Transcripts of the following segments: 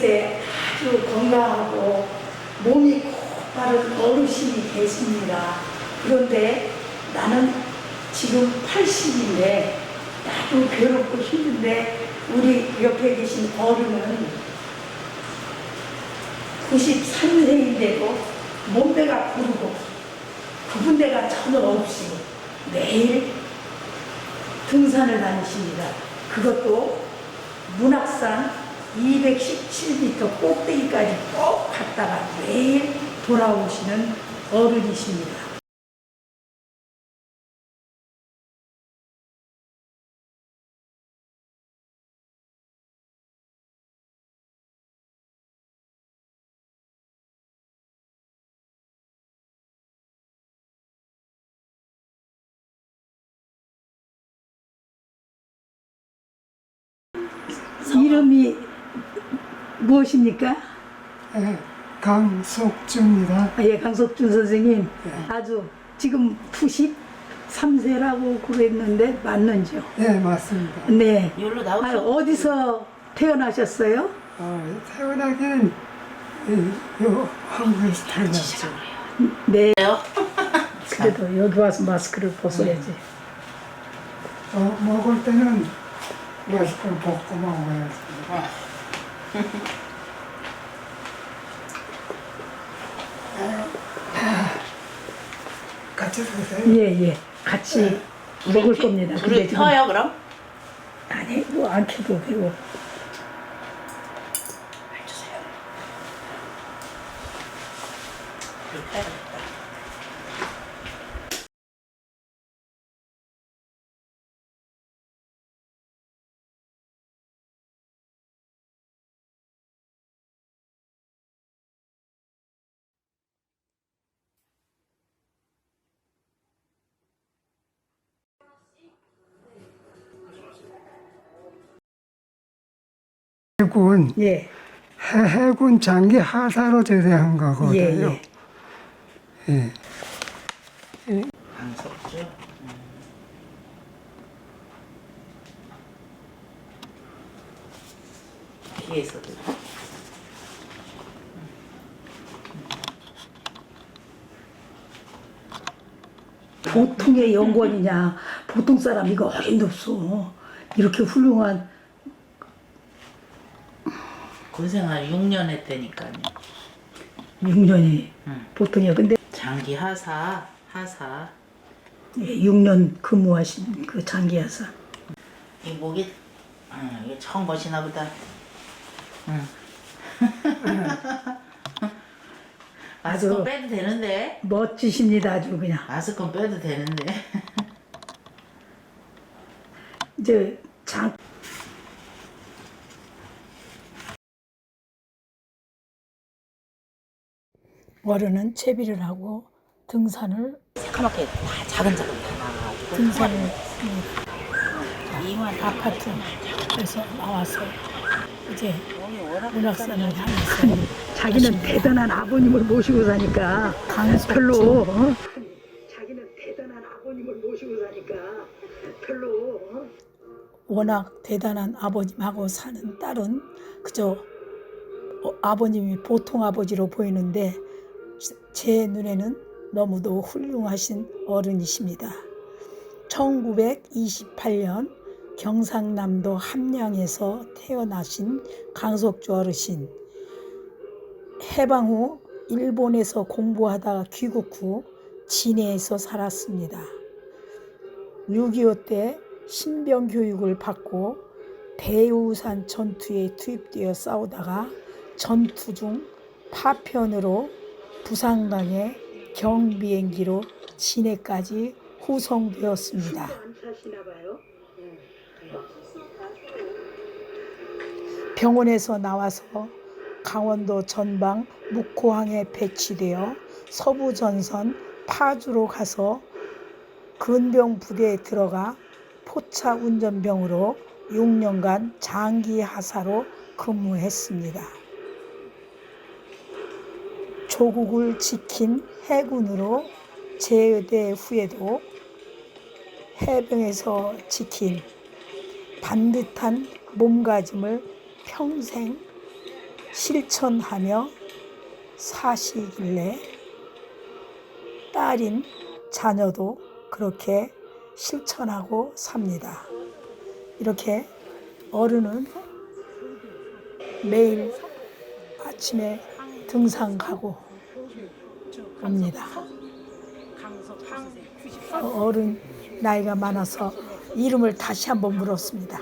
이곳에 아주 건강하고 몸이 곧바른 어르신이 계십니다. 그런데 나는 지금 80인데 나도 괴롭고 힘든데 우리 옆에 계신 어른은 93세인데도 몸매가 부르고 구분대가 전혀 없이 매일 등산을 다니십니다. 그것도 문학산 217m 꼭대기까지 꼭 갔다가 매일 돌아오시는 어른이십니다. 이름이 무엇입니까? 예, 강석주입니다. 아, 예, 강석준 선생님. 네. 아주 지금 93세라고 그랬는데 맞는지요? 예, 맞습니다. 네. 여기로 아, 나오셔. 어디서 태어나셨어요? 어, 태어나기는 이, 요 한국에서 태어났죠. 네. 그래도 여기 와서 마스크를 벗어야지. 어, 먹을 때는 마스크를 벗고 먹어야지. 같이 드세요. 예, 예. 같이 먹을 겁니다. 근데 불을 지금 켜요 그럼? 아니, 뭐안 켜도 되고. 해주세요. 불 켜야 해군, 예, 해, 해군 장기 하사로 제대한 거거든요. 예, 예. 뒤에서도. 보통의 연구원이냐. 보통 사람 이거 어림도 없어. 이렇게 훌륭한 군생활 6년 했다니까요. 6년이 응. 보통이야. 근데 장기 하사, 하사. 예, 6년 근무하신 그 장기하사. 이 목이, 응, 이게 처음 보시나 보다. 응. 마스크 아주- 빼도 되는데? 멋지십니다. 아주 그냥. 마스크 빼도 되는데? 이제 장 월요는 채비를 하고 등산을 새까맣게 다 작은 작은 다 나와가지고. 등산을 이만 아파트 에서 나와서 이제 문학산을 다녔어요. 자기는 대단한 아버님을 모시고 사니까 별로 어? 자기는 대단한 아버님을 모시고 사니까 별로 어? 워낙 대단한 아버님하고 사는 딸은 그저 어, 아버님이 보통 아버지로 보이는데 제 눈에는 너무도 훌륭하신 어른이십니다. 1928년 경상남도 함양에서 태어나신 강석주 어르신. 해방 후 일본에서 공부하다가 귀국 후 진해에서 살았습니다. 6.25 때 신병 교육을 받고 대우산 전투에 투입되어 싸우다가 전투 중 파편으로 부상당해 경비행기로 진해까지 후송되었습니다. 병원에서 나와서 강원도 전방 묵호항에 배치되어 서부 전선 파주로 가서 근병 부대에 들어가 포차 운전병으로 6년간 장기 하사로 근무했습니다. 조국을 지킨 해군으로 제대 후에도 해병에서 지킨 반듯한 몸가짐을 평생 실천하며 사시길래 딸인 자녀도 그렇게 실천하고 삽니다. 이렇게 어른은 매일 아침에 등산 가고 옵니다. 어, 어른 나이가 많아서 이름을 다시 한번 물었습니다.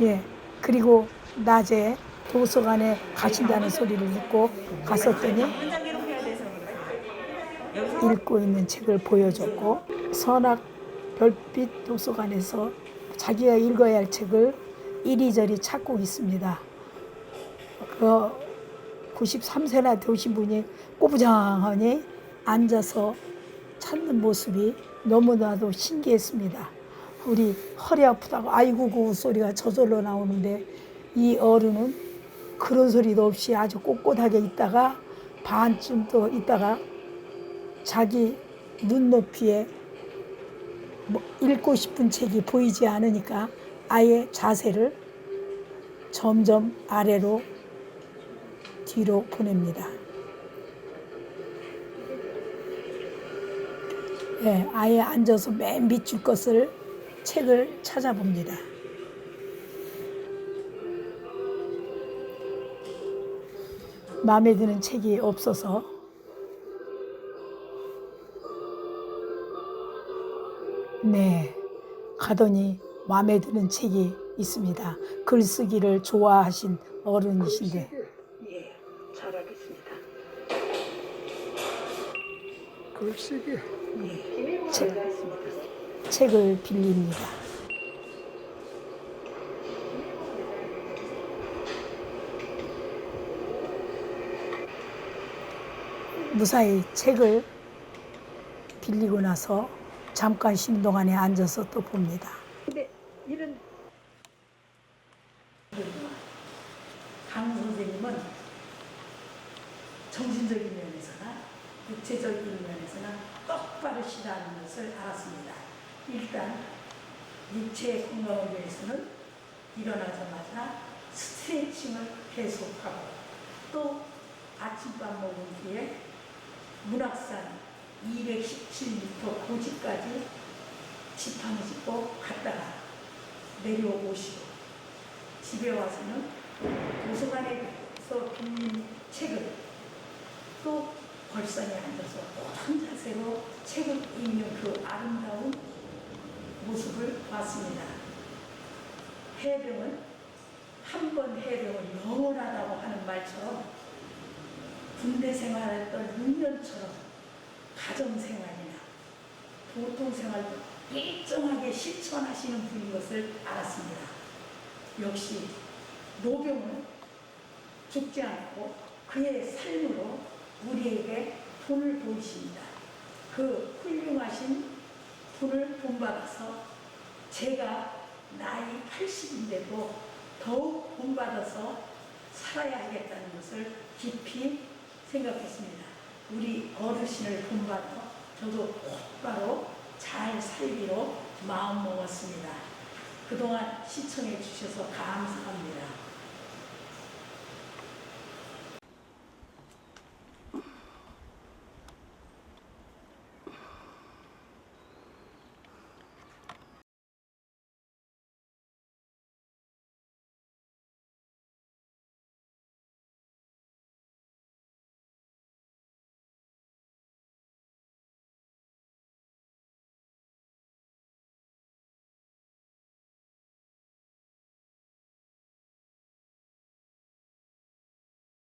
예, 그리고 낮에 도서관에 가신다는 소리를 듣고 갔었더니 읽고 있는 책을 보여줬고 선악 별빛 도서관에서 자기가 읽어야 할 책을 이리저리 찾고 있습니다. 그 93세나 되신 분이 꼬부장하니 앉아서 찾는 모습이 너무나도 신기했습니다. 우리 허리 아프다고 아이고 그 소리가 저절로 나오는데 이 어른은 그런 소리도 없이 아주 꼿꼿하게 있다가 반쯤 또 있다가 자기 눈높이에 뭐 읽고 싶은 책이 보이지 않으니까 아예 자세를 점점 아래로 뒤로 보냅니다. 예, 아예 앉아서 맨 밑줄 것을 책을 찾아봅니다. 마음에 드는 책이 없어서 네, 가더니 마음에 드는 책이 있습니다. 글쓰기를 좋아하신 어른이신데 글쓰기 책, 책을 빌립니다. 무사히 책을 빌리고 나서 잠깐 쉬는 동안에 앉아서 또 봅니다. 근데 이런 강 선생님은 정신적인 육체적인 면에서나 똑바로 시다는 것을 알았습니다. 일단 육체 건강을 위해서는 일어나자마자 스트레칭을 계속하고 또 아침밥 먹은 뒤에 문학산 217m 고지까지 지팡이 짚고 갔다가 내려오시고 집에 와서는 도서관에서 빌린 책을 또 벌상에 앉아서 고런 자세로 책을 읽는 그 아름다운 모습을 봤습니다. 해병은 한 번 해병은 영원하다고 하는 말처럼 군대 생활했던 6년처럼 가정생활이나 보통생활도 일정하게 실천하시는 분인 것을 알았습니다. 역시 노병은 죽지 않고 그의 삶으로 우리에게 돈을 보이십니다. 그 훌륭하신 돈을 본받아서 제가 나이 80인데도 더욱 본받아서 살아야 하겠다는 것을 깊이 생각했습니다. 우리 어르신을 본받아 저도 곧바로 잘 살기로 마음 먹었습니다. 그동안 시청해 주셔서 감사합니다.